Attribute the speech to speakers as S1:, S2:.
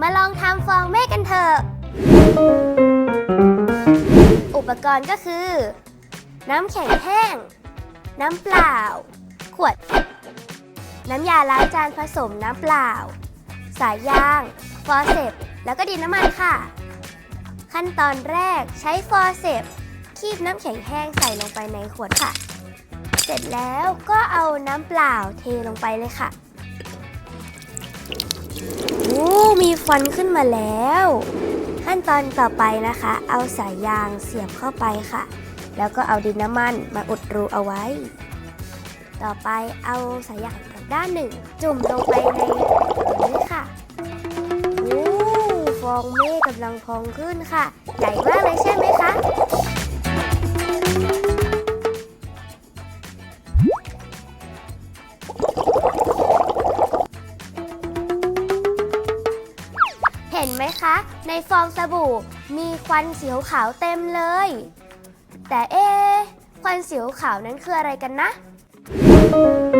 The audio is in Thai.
S1: มาลองทำฟองเมฆกันเถอะ อุปกรณ์ก็คือ น้ำแข็งแห้ง น้ำเปล่า ขวด น้ำยาล้างจานผสมน้ำเปล่า สายยาง ฟอร์เซปแล้วก็ดินน้ำมันค่ะ ขั้นตอนแรกใช้ฟอร์เซปคีบน้ำแข็งแห้งใส่ลงไปในขวดค่ะ เสร็จแล้วก็เอาน้ำเปล่าเทลงไปเลยค่ะ มีฟันขึ้นมาแล้ว ขั้นตอนต่อไปนะคะ เอาสายยางเสียบเข้าไปค่ะ แล้วก็เอาดินน้ำมันมาอุดรูเอาไว้ ต่อไปเอาสายยางด้านหนึ่ง จุ่มลงไปในนี้ค่ะโอ้ฟองเมฆกำลังพองขึ้นค่ะ ใหญ่มากเลยใช่ไหมคะ ห็นไหมคะ ในฟองสบู่มีควันสีขาวเต็มเลย แต่เอ๊ควันสีขาวนั้นคืออะไรกันนะ